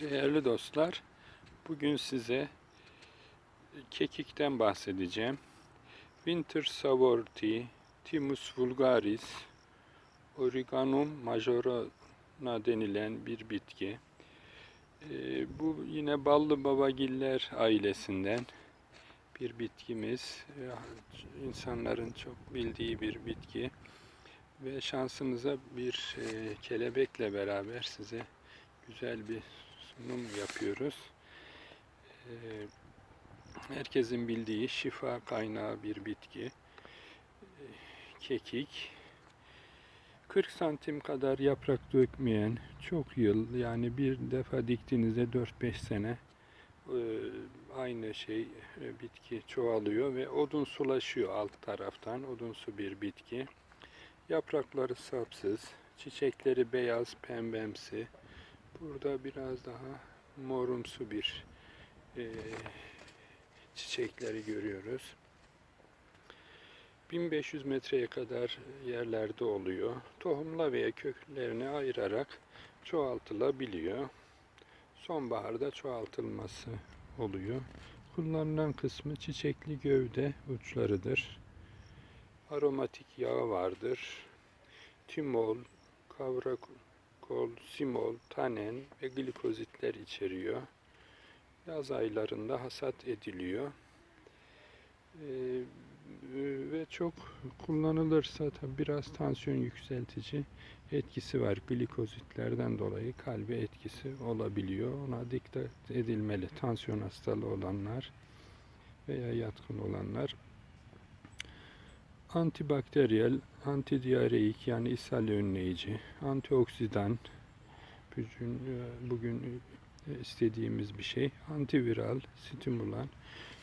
Değerli dostlar, bugün size kekikten bahsedeceğim. Winter Tea, Thymus vulgaris, Origanum majorana denilen bir bitki. Ee, bu yine ballı babagiller ailesinden bir bitkimiz. Ee, İnsanların çok bildiği bir bitki. Ve şansınıza bir e, kelebekle beraber size güzel bir sunum yapıyoruz. Ee, herkesin bildiği şifa kaynağı bir bitki. Ee, kekik. 40 santim kadar yaprak dökmeyen, çok yıl yani bir defa diktiğinizde 4-5 sene e, aynı şey e, bitki çoğalıyor ve odun sulaşıyor alt taraftan. Odunsu bir bitki. Yaprakları sapsız, çiçekleri beyaz, pembemsi. Burada biraz daha morumsu bir e, çiçekleri görüyoruz. 1500 metreye kadar yerlerde oluyor. Tohumla veya köklerini ayırarak çoğaltılabiliyor. Sonbaharda çoğaltılması oluyor. Kullanılan kısmı çiçekli gövde uçlarıdır. Aromatik yağı vardır. Timol, kavrakol, simol, tanen ve glikozitler içeriyor. Yaz aylarında hasat ediliyor. Ee, ve çok kullanılırsa tabi biraz tansiyon yükseltici etkisi var. Glikozitlerden dolayı kalbe etkisi olabiliyor. Ona dikkat edilmeli. Tansiyon hastalığı olanlar veya yatkın olanlar antibakteriyel, antidiareik yani ishal önleyici, antioksidan bugün, e, bugün istediğimiz bir şey, antiviral, stimulan,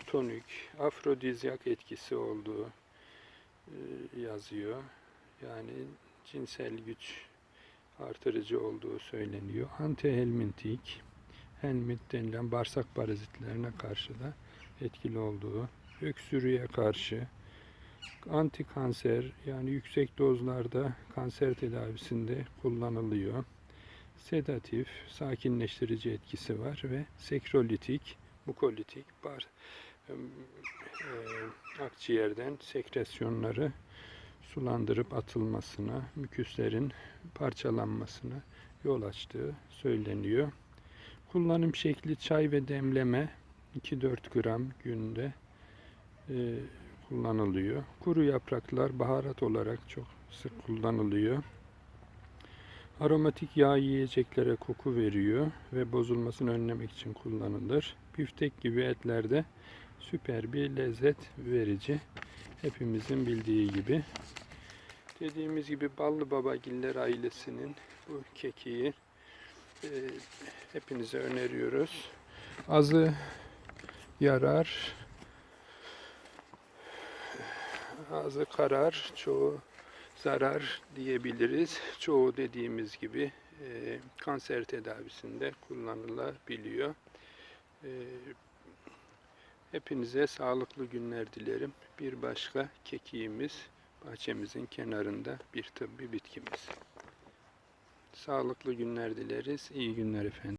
tonik, afrodizyak etkisi olduğu e, yazıyor. Yani cinsel güç artırıcı olduğu söyleniyor. Antihelmintik, helmint denilen bağırsak parazitlerine karşı da etkili olduğu, öksürüğe karşı, anti kanser yani yüksek dozlarda kanser tedavisinde kullanılıyor. Sedatif, sakinleştirici etkisi var ve sekrolitik, mukolitik, bar, e, akciğerden sekresyonları sulandırıp atılmasına, müküslerin parçalanmasına yol açtığı söyleniyor. Kullanım şekli çay ve demleme 2-4 gram günde e, kullanılıyor. Kuru yapraklar baharat olarak çok sık kullanılıyor. Aromatik yağ yiyeceklere koku veriyor ve bozulmasını önlemek için kullanılır. Büftek gibi etlerde süper bir lezzet verici. Hepimizin bildiği gibi. Dediğimiz gibi Ballı Babagiller ailesinin bu kekiği e, hepinize öneriyoruz. Azı yarar, azı karar, çoğu zarar diyebiliriz. Çoğu dediğimiz gibi e, kanser tedavisinde kullanılabiliyor. E, hepinize sağlıklı günler dilerim. Bir başka kekiğimiz bahçemizin kenarında bir tıbbi bitkimiz. Sağlıklı günler dileriz. İyi günler efendim.